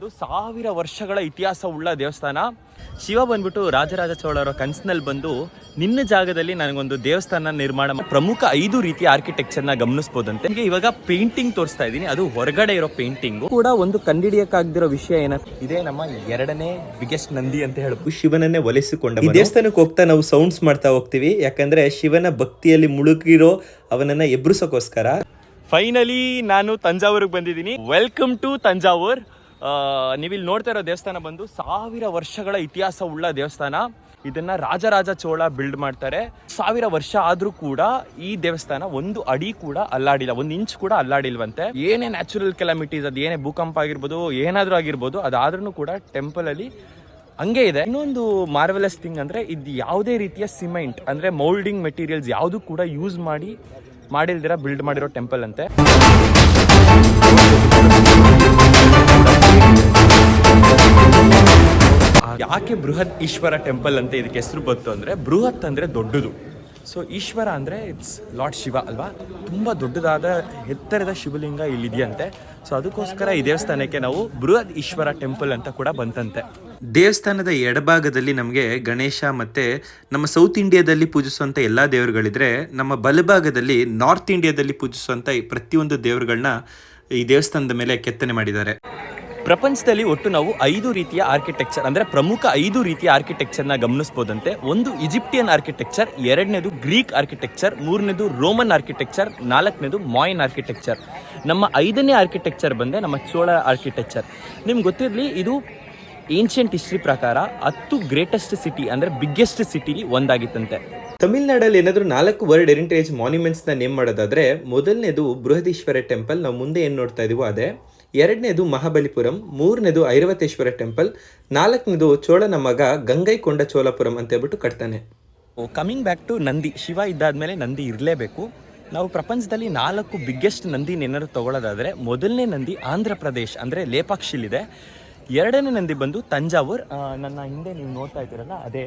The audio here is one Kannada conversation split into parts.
ಇದು ಸಾವಿರ ವರ್ಷಗಳ ಇತಿಹಾಸ ಉಳ್ಳ ದೇವಸ್ಥಾನ. ಶಿವ ಬಂದ್ಬಿಟ್ಟು ರಾಜರಾಜ ಚೋಳರ ಕನ್ಸಿನಲ್ಲಿ ಬಂದು ನಿನ್ನ ಜಾಗದಲ್ಲಿ ನನಗೊಂದು ದೇವಸ್ಥಾನ ನಿರ್ಮಾಣ ಪ್ರಮುಖ ಐದು ರೀತಿಯ ಆರ್ಕಿಟೆಕ್ಚರ್ನ ಗಮನಿಸ್ಬೋದಂತೆ. ನಿಮಗೆ ಇವಾಗ ಪೇಂಟಿಂಗ್ ತೋರಿಸ್ತಾ ಇದ್ದೀನಿ. ಅದು ಹೊರಗಡೆ ಇರೋ ಪೇಂಟಿಂಗ್ ಕೂಡ ಒಂದು ಕಂಡಿಡಿಯಕ್ಕಾಗದಿರೋ ವಿಷಯ ಏನ ಇದೇ ನಮ್ಮ ಎರಡನೇ ಬಿಗ್ಗೆಸ್ಟ್ ನಂದಿ ಅಂತ ಹೇಳ್ಬೋದು. ಶಿವನನ್ನೇ ಒಲಿಸಿಕೊಂಡ ಈ ದೇವಸ್ಥಾನಕ್ಕೆ ಹೋಗ್ತಾ ನಾವು ಸೌಂಡ್ಸ್ ಮಾಡ್ತಾ ಹೋಗ್ತೀವಿ. ಯಾಕಂದ್ರೆ ಶಿವನ ಭಕ್ತಿಯಲ್ಲಿ ಮುಳುಗಿರೋ ಅವನನ್ನ ಎಬ್ರಿಸೋಕೋಸ್ಕರ. ಫೈನಲಿ ನಾನು ತಂಜಾವೂರಿಗೆ ಬಂದಿದ್ದೀನಿ. ವೆಲ್ಕಮ್ ಟು ತಂಜಾವೂರ್ ನೀವಿಲ್ಲಿ ನೋಡ್ತಾ ಇರೋ ದೇವಸ್ಥಾನ ಬಂದು ಸಾವಿರ ವರ್ಷಗಳ ಇತಿಹಾಸ ಉಳ್ಳ ದೇವಸ್ಥಾನ. ಇದನ್ನ ರಾಜರಾಜ ಚೋಳ ಬಿಲ್ಡ್ ಮಾಡ್ತಾರೆ. ಸಾವಿರ ವರ್ಷ ಆದ್ರೂ ಕೂಡ ಈ ದೇವಸ್ಥಾನ ಒಂದು ಅಡಿ ಕೂಡ ಅಲ್ಲಾಡಿಲ್ಲ, ಒಂದು ಇಂಚ್ ಕೂಡ ಅಲ್ಲಾಡಿಲ್ವಂತೆ. ಏನೇ ನ್ಯಾಚುರಲ್ ಕೆಲಾಮಿಟೀಸ್ ಅದು ಏನೇ ಭೂಕಂಪ ಆಗಿರ್ಬೋದು, ಏನಾದರೂ ಆಗಿರ್ಬೋದು ಅದಾದ್ರೂ ಕೂಡ ಟೆಂಪಲ್ ಅಲ್ಲಿ ಹಂಗೆ ಇದೆ. ಇನ್ನೊಂದು ಮಾರ್ವೆಲಸ್ ಥಿಂಗ್ ಅಂದ್ರೆ ಇದು ಯಾವುದೇ ರೀತಿಯ ಸಿಮೆಂಟ್ ಅಂದ್ರೆ ಮೌಲ್ಡಿಂಗ್ ಮೆಟೀರಿಯಲ್ಸ್ ಯಾವುದು ಕೂಡ ಯೂಸ್ ಮಾಡಿ, ಮಾಡಿಲ್ದಿರ ಬಿಲ್ಡ್ ಮಾಡಿರೋ ಟೆಂಪಲ್ ಅಂತೆ. ಯಾಕೆ ಬೃಹತ್ ಈಶ್ವರ ಟೆಂಪಲ್ ಅಂತ ಇದಕ್ಕೆ ಹೆಸರು ಬಂತು ಅಂದರೆ ಬೃಹತ್ ಅಂದರೆ ದೊಡ್ಡದು. ಸೊ ಈಶ್ವರ ಅಂದರೆ ಇಟ್ಸ್ ಲಾರ್ಡ್ ಶಿವ ಅಲ್ವಾ? ತುಂಬ ದೊಡ್ಡದಾದ ಎತ್ತರದ ಶಿವಲಿಂಗ ಇಲ್ಲಿದೆಯಂತೆ. ಸೊ ಅದಕ್ಕೋಸ್ಕರ ಈ ದೇವಸ್ಥಾನಕ್ಕೆ ನಾವು ಬೃಹತ್ ಈಶ್ವರ ಟೆಂಪಲ್ ಅಂತ ಕೂಡ ಬಂತಂತೆ. ದೇವಸ್ಥಾನದ ಎಡಭಾಗದಲ್ಲಿ ನಮಗೆ ಗಣೇಶ ಮತ್ತು ನಮ್ಮ ಸೌತ್ ಇಂಡಿಯಾದಲ್ಲಿ ಪೂಜಿಸುವಂಥ ಎಲ್ಲ ದೇವರುಗಳಿದ್ರೆ, ನಮ್ಮ ಬಲಭಾಗದಲ್ಲಿ ನಾರ್ತ್ ಇಂಡಿಯಾದಲ್ಲಿ ಪೂಜಿಸುವಂಥ ಈ ಪ್ರತಿಯೊಂದು ದೇವರುಗಳನ್ನ ಈ ದೇವಸ್ಥಾನದ ಮೇಲೆ ಕೆತ್ತನೆ ಮಾಡಿದ್ದಾರೆ. ಪ್ರಪಂಚದಲ್ಲಿ ಒಟ್ಟು ನಾವು ಐದು ರೀತಿಯ ಆರ್ಕಿಟೆಕ್ಚರ್ ಅಂದ್ರೆ ಪ್ರಮುಖ ಐದು ರೀತಿಯ ಆರ್ಕಿಟೆಕ್ಚರ್ನ ಗಮನಿಸ್ಬೋದಂತೆ. ಒಂದು ಈಜಿಪ್ಟಿಯನ್ ಆರ್ಕಿಟೆಕ್ಚರ್ ಎರಡನೇದು ಗ್ರೀಕ್ ಆರ್ಕಿಟೆಕ್ಚರ್ ಮೂರನೇದು ರೋಮನ್ ಆರ್ಕಿಟೆಕ್ಚರ್ ನಾಲ್ಕನೇದು ಮಾಯನ್ ಆರ್ಕಿಟೆಕ್ಚರ್ ನಮ್ಮ ಐದನೇ ಆರ್ಕಿಟೆಕ್ಚರ್ ಬಂದೆ ನಮ್ಮ ಚೋಳ ಆರ್ಕಿಟೆಕ್ಚರ್ ನಿಮ್ಗೆ ಗೊತ್ತಿರಲಿ, ಇದು ಏನ್ಷಿಯಂಟ್ ಹಿಸ್ಟ್ರಿ ಪ್ರಕಾರ ಹತ್ತು ಗ್ರೇಟೆಸ್ಟ್ ಸಿಟಿ ಅಂದ್ರೆ ಬಿಗ್ಗೆಸ್ಟ್ ಸಿಟಿಲಿ ಒಂದಾಗಿತ್ತಂತೆ. ತಮಿಳ್ನಾಡಲ್ಲಿ ಏನಾದರೂ ನಾಲ್ಕು ವರ್ಲ್ಡ್ ಹೆರಿಟೇಜ್ ಮಾನ್ಯುಮೆಂಟ್ಸ್ನ ನ ನೇಮ್ ಮಾಡೋದಾದ್ರೆ ಮೊದಲನೇದು ಬೃಹದೀಶ್ವರ ಟೆಂಪಲ್ ನಾವು ಮುಂದೆ ಏನು ನೋಡ್ತಾ ಇದೀವೋ ಅದೇ. ಎರಡನೇದು ಮಹಾಬಲಿಪುರಂ ಮೂರನೇದು ಐರವತೇಶ್ವರ ಟೆಂಪಲ್ ನಾಲ್ಕನೇದು ಚೋಳನ ಮಗ ಗಂಗೈಕೊಂಡ ಚೋಳಪುರಂ ಅಂತ ಹೇಳ್ಬಿಟ್ಟು ಕಟ್ತಾನೆ. Coming back to Nandi Shiva ಇದ್ದಾದ್ಮೇಲೆ Nandi ಇರಲೇಬೇಕು. ನಾವು ಪ್ರಪಂಚದಲ್ಲಿ ನಾಲ್ಕು ಬಿಗ್ಗೆಸ್ಟ್ ನಂದಿನ ಏನಾದ್ರು ತಗೊಳ್ಳೋದಾದ್ರೆ ಮೊದಲನೇ ನಂದಿ ಆಂಧ್ರ ಪ್ರದೇಶ್ ಅಂದರೆ ಲೇಪಾಕ್ಷಿಲಿದೆ. ಎರಡನೇ ನಂದಿ ಬಂದು ತಂಜಾವೂರ್. ನನ್ನ ಹಿಂದೆ ನೀವು ನೋಡ್ತಾ ಇದ್ದೀರಲ್ಲ, ಅದೇ.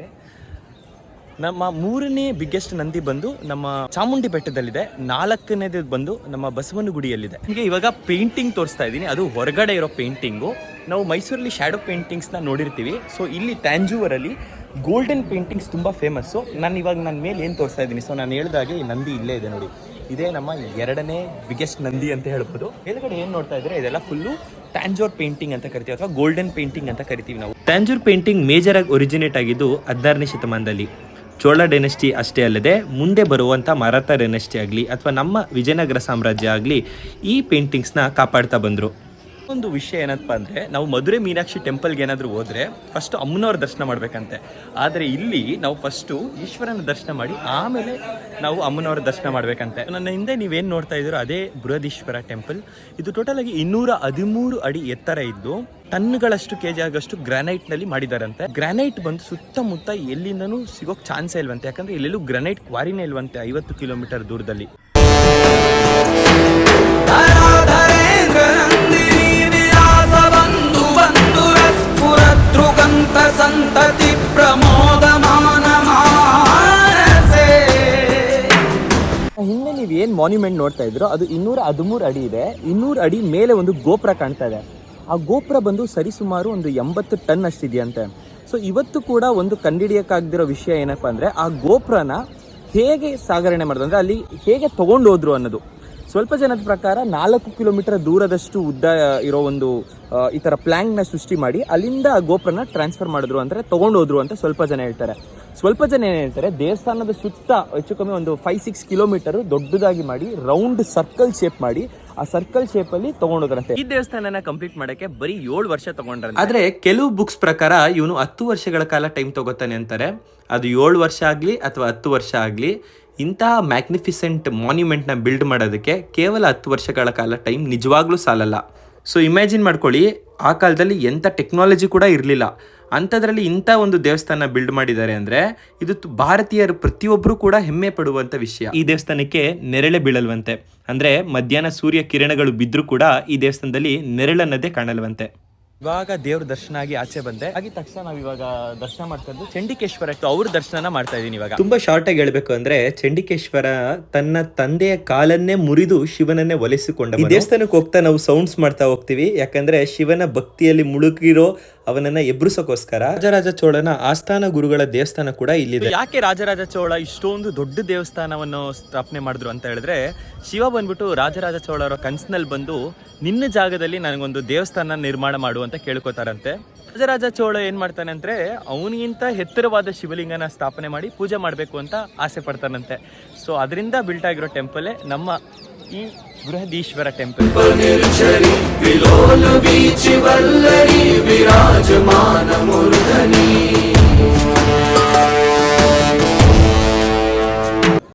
ನಮ್ಮ ಮೂರನೇ ಬಿಗ್ಗೆಸ್ಟ್ ನಂದಿ ಬಂದು ನಮ್ಮ ಚಾಮುಂಡಿ ಬೆಟ್ಟದಲ್ಲಿದೆ. ನಾಲ್ಕನೇದು ಬಂದು ನಮ್ಮ ಬಸವನಗುಡಿಯಲ್ಲಿದೆ. ಹೀಗೆ ಇವಾಗ ಪೇಂಟಿಂಗ್ ತೋರಿಸ್ತಾ ಇದ್ದೀನಿ. ಅದು ಹೊರಗಡೆ ಇರೋ ಪೇಂಟಿಂಗು ನಾವು ಮೈಸೂರಲ್ಲಿ ಶ್ಯಾಡೋ ಪೇಂಟಿಂಗ್ಸ್ನ ನೋಡಿರ್ತೀವಿ. ಸೊ ಇಲ್ಲಿ ಟ್ಯಾಂಜೂವರಲ್ಲಿ ಗೋಲ್ಡನ್ ಪೇಂಟಿಂಗ್ಸ್ ತುಂಬ ಫೇಮಸ್ಸು ನಾನು ಇವಾಗ ನನ್ನ ಮೇಲೆ ಏನು ತೋರಿಸ್ತಾ ಇದ್ದೀನಿ? ಸೊ ನಾನು ಹೇಳಿದಾಗೆ ಈ ನಂದಿ ಇಲ್ಲೇ ಇದೆ ನೋಡಿ. ಇದೇ ನಮ್ಮ ಎರಡನೇ ಬಿಗ್ಗೆಸ್ಟ್ ನಂದಿ ಅಂತ ಹೇಳ್ಬೋದು. ಎದುರುಗಡೆ ಏನು ನೋಡ್ತಾ ಇದ್ರೆ ಇದೆಲ್ಲ ಫುಲ್ಲು ಟ್ಯಾಂಜೋರ್ ಪೇಂಟಿಂಗ್ ಅಂತ ಕರಿತೀವಿ ಅಥವಾ ಗೋಲ್ಡನ್ ಪೇಂಟಿಂಗ್ ಅಂತ ಕರಿತೀವಿ ನಾವು. ಟ್ಯಾಂಜೋರ್ ಪೇಂಟಿಂಗ್ ಮೇಜರ್ ಆಗಿ ಒರಿಜಿನೇಟ್ ಆಗಿದ್ದು ಹದಿನಾರನೇ ಶತಮಾನದಲ್ಲಿ. ಚೋಳ ಡೆನೆಸ್ಟಿ ಅಷ್ಟೇ ಅಲ್ಲದೆ ಮುಂದೆ ಬರುವಂಥ ಮರಾಠ ಡೆನೆಸ್ಟಿ ಆಗಲಿ ಅಥವಾ ನಮ್ಮ ವಿಜಯನಗರ ಸಾಮ್ರಾಜ್ಯ ಆಗಲಿ ಈ ಪೇಂಟಿಂಗ್ಸ್ನ ಕಾಪಾಡ್ತಾ ಬಂದರು. ಒಂದು ವಿಷಯ ಏನಪ್ಪ ಅಂದರೆ, ನಾವು ಮಧುರೆ ಮೀನಾಕ್ಷಿ ಟೆಂಪಲ್ಗೆ ಏನಾದರೂ ಹೋದರೆ ಫಸ್ಟ್ ಅಮ್ಮನವ್ರ ದರ್ಶನ ಮಾಡಬೇಕಂತೆ. ಆದರೆ ಇಲ್ಲಿ ನಾವು ಫಸ್ಟು ಈಶ್ವರನ ದರ್ಶನ ಮಾಡಿ ಆಮೇಲೆ ನಾವು ಅಮ್ಮನವ್ರ ದರ್ಶನ ಮಾಡಬೇಕಂತೆ. ನನ್ನ ಹಿಂದೆ ನೀವೇನು ನೋಡ್ತಾ ಇದ್ದೀರೋ ಅದೇ ಬೃಹದೀಶ್ವರ ಟೆಂಪಲ್. ಇದು ಟೋಟಲಾಗಿ ಇನ್ನೂರ ಹದಿಮೂರು ಅಡಿ ಎತ್ತರ ಇದ್ದು, ಟನ್ಗಳಷ್ಟು ಕೆ ಜಿ ಆಗಷ್ಟು ಗ್ರಾನೈಟ್ನಲ್ಲಿ ಮಾಡಿದಾರಂತೆ. ಗ್ರಾನೈಟ್ ಬಂದು ಸುತ್ತಮುತ್ತ ಎಲ್ಲಿಂದನೂ ಸಿಗೋಕ್ ಚಾನ್ಸೇ ಇಲ್ವಂತೆ. ಯಾಕಂದ್ರೆ ಇಲ್ಲೆಲ್ಲೂ ಗ್ರಾನೈಟ್ ಕ್ವಾರಿನೇ ಇಲ್ವಂತೆ ಐವತ್ತು ಕಿಲೋಮೀಟರ್ ದೂರದಲ್ಲಿ. ಮಾನ್ಯುಮೆಂಟ್ ನೋಡ್ತಾ ಇದ್ರು. ಅದು ಇನ್ನೂರ ಹದಿಮೂರು ಅಡಿ ಇದೆ. ಇನ್ನೂರು ಅಡಿ ಮೇಲೆ ಒಂದು ಗೋಪುರ ಕಾಣ್ತಾ ಇದೆ. ಆ ಗೋಪುರ ಬಂದು ಸರಿಸುಮಾರು ಒಂದು ಎಂಬತ್ತು ಟನ್ ಅಷ್ಟಿದೆಯಂತೆ. ಸೊ ಇವತ್ತು ಕೂಡ ಒಂದು ಕಂಡಿಡಿಯಕ್ಕಾಗದಿರೋ ವಿಷಯ ಏನಪ್ಪ ಅಂದರೆ, ಆ ಗೋಪುರನ ಹೇಗೆ ಸಾಗರಣೆ ಮಾಡೋದು ಅಂದರೆ, ಅಲ್ಲಿ ಹೇಗೆ ತಗೊಂಡು ಹೋದ್ರು ಅನ್ನೋದು. ಸ್ವಲ್ಪ ಜನದ ಪ್ರಕಾರ ನಾಲ್ಕು ಕಿಲೋಮೀಟರ್ ದೂರದಷ್ಟು ಉದ್ದ ಇರೋ ಒಂದು ಈ ತರ ಪ್ಲ್ಯಾಂಕ್ನ ಸೃಷ್ಟಿ ಮಾಡಿ ಅಲ್ಲಿಂದ ಗೋಪುರನ ಟ್ರಾನ್ಸ್ಫರ್ ಮಾಡಿದ್ರು ಅಂದ್ರೆ ತಗೊಂಡು ಹೋದ್ರು ಅಂತ ಸ್ವಲ್ಪ ಜನ ಹೇಳ್ತಾರೆ. ಸ್ವಲ್ಪ ಜನ ಏನು ಹೇಳ್ತಾರೆ, ದೇವಸ್ಥಾನದ ಸುತ್ತ ಹೆಚ್ಚು ಕಮ್ಮಿ ಒಂದು ಫೈವ್ ಸಿಕ್ಸ್ ಕಿಲೋಮೀಟರ್ ದೊಡ್ಡದಾಗಿ ಮಾಡಿ ರೌಂಡ್ ಸರ್ಕಲ್ ಶೇಪ್ ಮಾಡಿ ಆ ಸರ್ಕಲ್ ಶೇಪ್ ಅಲ್ಲಿ ತಗೊಂಡೋದ್ರಂತೆ ಈ ದೇವಸ್ಥಾನನ ಕಂಪ್ಲೀಟ್ ಮಾಡಕ್ಕೆ ಬರೀ ಏಳು ವರ್ಷ ತಗೊಂಡ್ರಂತೆ. ಆದ್ರೆ ಕೆಲವು ಬುಕ್ಸ್ ಪ್ರಕಾರ ಇವನು ಹತ್ತು ವರ್ಷಗಳ ಕಾಲ ಟೈಮ್ ತಗೋತಾನೆ ಅಂತಾರೆ. ಅದು ಏಳು ವರ್ಷ ಆಗಲಿ ಅಥವಾ ಹತ್ತು ವರ್ಷ ಆಗಲಿ. ಇಂತಹ ಮ್ಯಾಗ್ನಿಫಿಸೆಂಟ್ ಮಾನ್ಯುಮೆಂಟ್ನ ಬಿಲ್ಡ್ ಮಾಡೋದಕ್ಕೆ ಕೇವಲ ಹತ್ತು ವರ್ಷಗಳ ಕಾಲ ಟೈಮ್ ನಿಜವಾಗ್ಲೂ ಸಾಲಲ್ಲ. ಸೊ ಇಮ್ಯಾಜಿನ್ ಮಾಡ್ಕೊಳ್ಳಿ, ಆ ಕಾಲದಲ್ಲಿ ಎಂಥ ಟೆಕ್ನಾಲಜಿ ಕೂಡ ಇರಲಿಲ್ಲ. ಅಂಥದ್ರಲ್ಲಿ ಇಂಥ ಒಂದು ದೇವಸ್ಥಾನ ಬಿಲ್ಡ್ ಮಾಡಿದ್ದಾರೆ ಅಂದರೆ ಇದು ಭಾರತೀಯರು ಪ್ರತಿಯೊಬ್ಬರೂ ಕೂಡ ಹೆಮ್ಮೆ ಪಡುವಂಥ ವಿಷಯ. ಈ ದೇವಸ್ಥಾನಕ್ಕೆ ನೆರಳೆ ಬೀಳಲ್ವಂತೆ. ಅಂದರೆ ಮಧ್ಯಾಹ್ನ ಸೂರ್ಯ ಕಿರಣಗಳು ಬಿದ್ದರೂ ಕೂಡ ಈ ದೇವಸ್ಥಾನದಲ್ಲಿ ನೆರಳನ್ನದೇ ಕಾಣಲ್ವಂತೆ. ಇವಾಗ ದೇವ್ರ ದರ್ಶನ ಆಗಿ ಆಚೆ ಬಂದೆ. ಹಾಗೆ ತಕ್ಷಣ ನಾವು ಇವಾಗ ದರ್ಶನ ಮಾಡ್ತಾ ಇದ್ದು ಚಂಡಿಕೇಶ್ವರ ಇತ್ತು. ಅವ್ರ ದರ್ಶನ ಮಾಡ್ತಾ ಇದೀನಿ ಇವಾಗ. ತುಂಬಾ ಶಾರ್ಟ್ ಆಗಿ ಹೇಳ್ಬೇಕು ಅಂದ್ರೆ ಚಂಡಿಕೇಶ್ವರ ತನ್ನ ತಂದೆಯ ಕಾಲನ್ನೇ ಮುರಿದು ಶಿವನನ್ನೇ ಒಲಿಸಿಕೊಂಡ ದೇವಸ್ಥಾನಕ್ಕೆ ಹೋಗ್ತಾ ನಾವು ಸೌಂಡ್ಸ್ ಮಾಡ್ತಾ ಹೋಗ್ತೀವಿ. ಯಾಕಂದ್ರೆ ಶಿವನ ಭಕ್ತಿಯಲ್ಲಿ ಮುಳುಗಿರೋ ಅವನನ್ನ ಎಬ್ರಿಸೋಕೋಸ್ಕರ ರಾಜರಾಜ ಚೋಳನ ಆಸ್ಥಾನ ಗುರುಗಳ ದೇವಸ್ಥಾನ ಕೂಡ ಇಲ್ಲಿದೆ. ಯಾಕೆ ರಾಜರಾಜ ಚೋಳ ಇಷ್ಟೊಂದು ದೊಡ್ಡ ದೇವಸ್ಥಾನವನ್ನು ಸ್ಥಾಪನೆ ಮಾಡಿದ್ರು ಅಂತ ಹೇಳಿದ್ರೆ, ಶಿವ ಬಂದ್ಬಿಟ್ಟು ರಾಜರಾಜ ಚೋಳರ ಕನ್ಸಿನಲ್ಲಿ ಬಂದು ನಿನ್ನ ಜಾಗದಲ್ಲಿ ನನಗೊಂದು ದೇವಸ್ಥಾನ ನಿರ್ಮಾಣ ಮಾಡು ಅಂತ ಕೇಳ್ಕೊತಾರಂತೆ. ರಾಜರಾಜ ಚೋಳ ಏನ್ ಮಾಡ್ತಾನೆ ಅಂದ್ರೆ, ಅವನಿಗಿಂತ ಎತ್ತರವಾದ ಶಿವಲಿಂಗನ ಸ್ಥಾಪನೆ ಮಾಡಿ ಪೂಜೆ ಮಾಡಬೇಕು ಅಂತ ಆಸೆ ಪಡ್ತಾನಂತೆ. ಸೊ ಅದರಿಂದ ಬಿಲ್ಟ್ ಆಗಿರೋ ಟೆಂಪಲ್ ನಮ್ಮ ఈ బృహదీశ్వర టెంపుల్. విరాజమాన